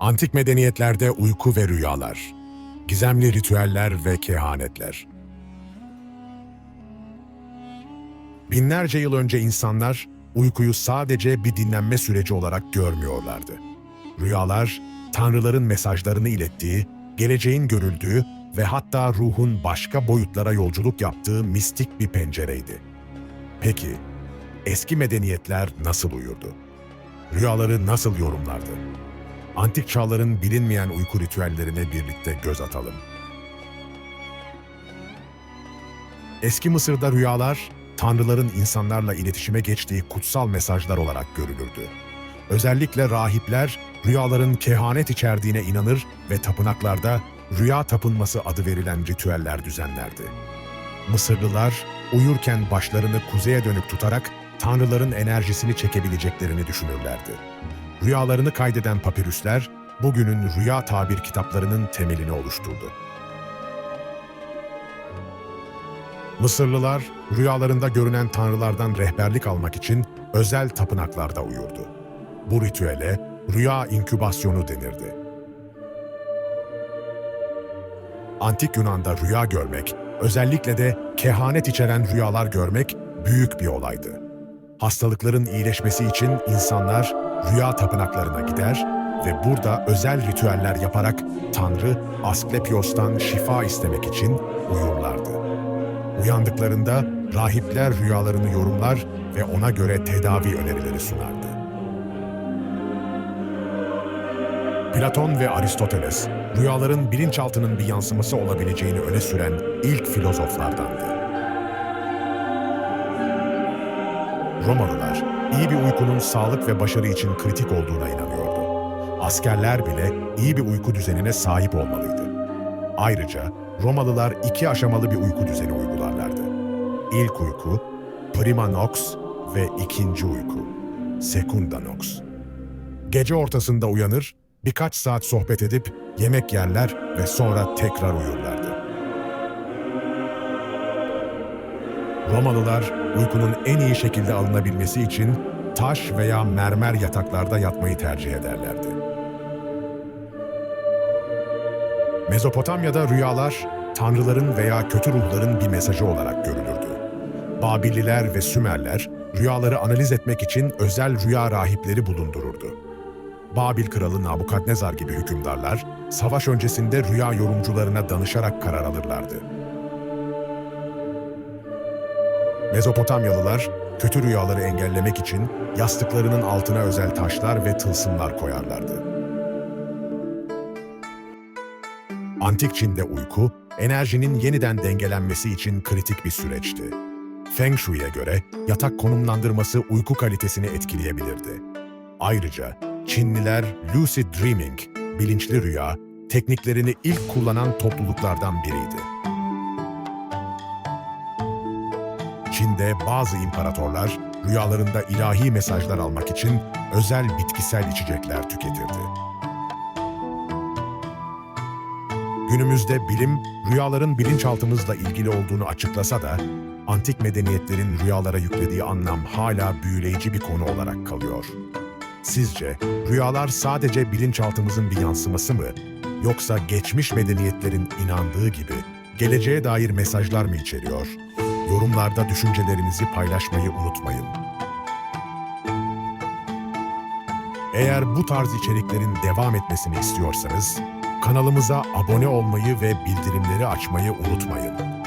Antik medeniyetlerde uyku ve rüyalar, gizemli ritüeller ve kehanetler. Binlerce yıl önce insanlar uykuyu sadece bir dinlenme süreci olarak görmüyorlardı. Rüyalar, tanrıların mesajlarını ilettiği, geleceğin görüldüğü ve hatta ruhun başka boyutlara yolculuk yaptığı mistik bir pencereydi. Peki, eski medeniyetler nasıl uyurdu? Rüyaları nasıl yorumlardı? Antik çağların bilinmeyen uyku ritüellerine birlikte göz atalım. Eski Mısır'da rüyalar, tanrıların insanlarla iletişime geçtiği kutsal mesajlar olarak görülürdü. Özellikle rahipler rüyaların kehanet içerdiğine inanır ve tapınaklarda rüya tapınması adı verilen ritüeller düzenlerdi. Mısırlılar uyurken başlarını kuzeye dönük tutarak tanrıların enerjisini çekebileceklerini düşünürlerdi. Rüyalarını kaydeden papirüsler bugünün rüya tabir kitaplarının temelini oluşturdu. Mısırlılar rüyalarında görünen tanrılardan rehberlik almak için özel tapınaklarda uyurdu. Bu ritüele rüya inkübasyonu denirdi. Antik Yunan'da rüya görmek, özellikle de kehanet içeren rüyalar görmek büyük bir olaydı. Hastalıkların iyileşmesi için insanlar rüya tapınaklarına gider ve burada özel ritüeller yaparak Tanrı Asklepios'tan şifa istemek için uyurlardı. Uyandıklarında rahipler rüyalarını yorumlar ve ona göre tedavi önerileri sunardı. Platon ve Aristoteles, rüyaların bilinçaltının bir yansıması olabileceğini öne süren ilk filozoflardandı. Romalılar, iyi bir uykunun sağlık ve başarı için kritik olduğuna inanıyordu. Askerler bile iyi bir uyku düzenine sahip olmalıydı. Ayrıca Romalılar iki aşamalı bir uyku düzeni uygularlardı. İlk uyku, prima nox ve ikinci uyku, secunda nox. Gece ortasında uyanır, birkaç saat sohbet edip yemek yerler ve sonra tekrar uyurlardı. Romalılar uykunun en iyi şekilde alınabilmesi için taş veya mermer yataklarda yatmayı tercih ederlerdi. Mezopotamya'da rüyalar, tanrıların veya kötü ruhların bir mesajı olarak görülürdü. Babilliler ve Sümerler, rüyaları analiz etmek için özel rüya rahipleri bulundururdu. Babil kralı Nabukadnezar gibi hükümdarlar, savaş öncesinde rüya yorumcularına danışarak karar alırlardı. Mezopotamyalılar, kötü rüyaları engellemek için yastıklarının altına özel taşlar ve tılsımlar koyarlardı. Antik Çin'de uyku, enerjinin yeniden dengelenmesi için kritik bir süreçti. Feng Shui'ye göre yatak konumlandırması uyku kalitesini etkileyebilirdi. Ayrıca Çinliler lucid dreaming, bilinçli rüya, tekniklerini ilk kullanan topluluklardan biriydi. Çin'de bazı imparatorlar rüyalarında ilahi mesajlar almak için özel bitkisel içecekler tüketirdi. Günümüzde bilim, rüyaların bilinçaltımızla ilgili olduğunu açıklasa da, antik medeniyetlerin rüyalara yüklediği anlam hala büyüleyici bir konu olarak kalıyor. Sizce rüyalar sadece bilinçaltımızın bir yansıması mı, yoksa geçmiş medeniyetlerin inandığı gibi geleceğe dair mesajlar mı içeriyor? Yorumlarda düşüncelerinizi paylaşmayı unutmayın. Eğer bu tarz içeriklerin devam etmesini istiyorsanız, kanalımıza abone olmayı ve bildirimleri açmayı unutmayın.